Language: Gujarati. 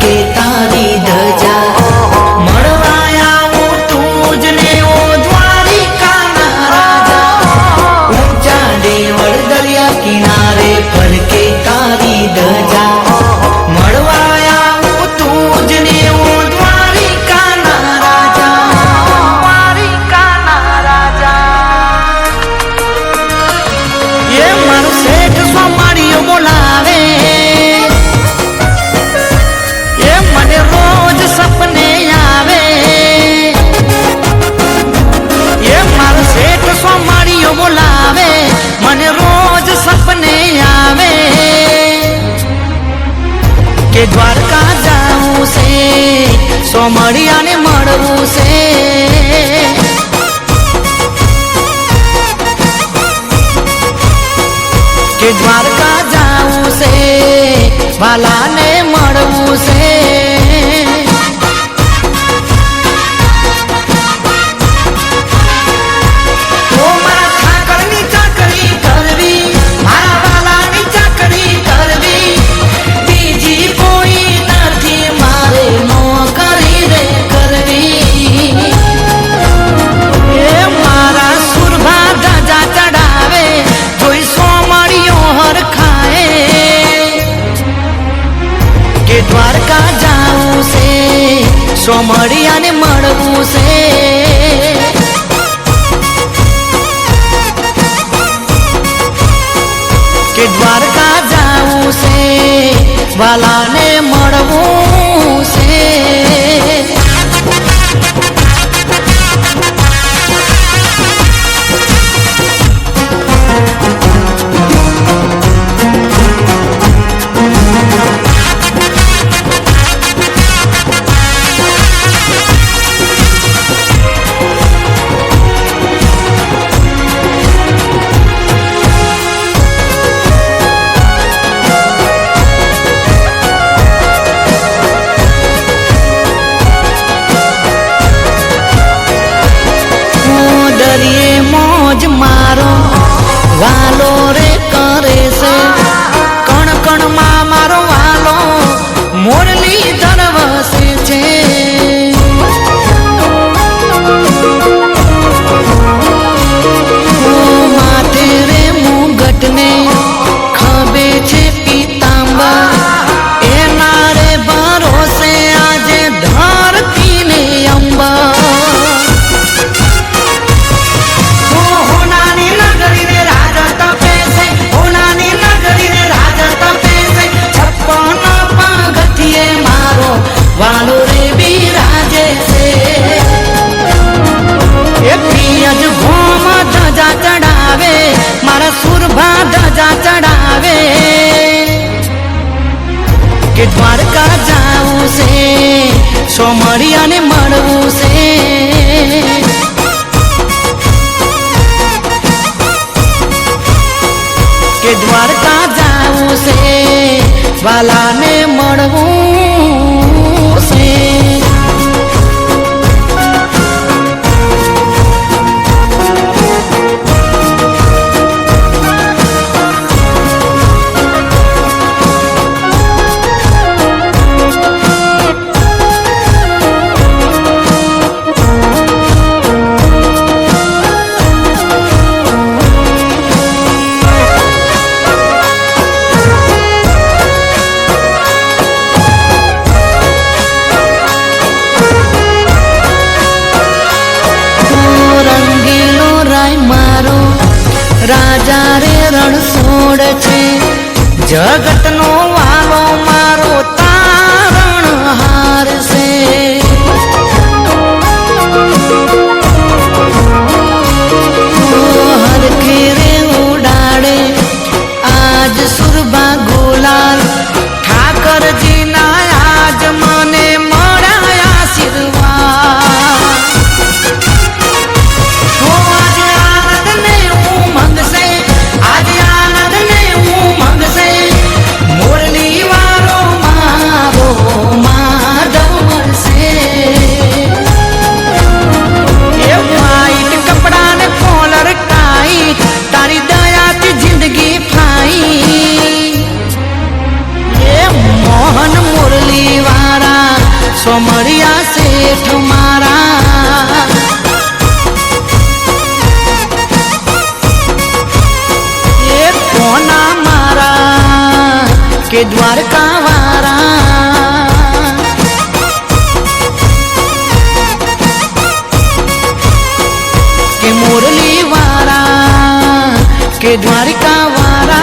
get આજે દ્વારકા જાવું છે સોમળિયાને મળવું છે. કે દ્વારકા જાવું છે ભાલાને મળવું છે. સોમડિયાને મળવું છે. કે દ્વારકા જાવું છે. વાલાને વાલો રે બિરાજે છે. એ ચડાવે, મારા સુરભા ધજા ચડાવે. કે દ્વારકા જાવું છે, સોમરિયાને મળવું છે. કે દ્વારકા જાવું છે, વાલાને મળવું జగతను के द्वारका वारा के मुरली वारा के द्वारका वारा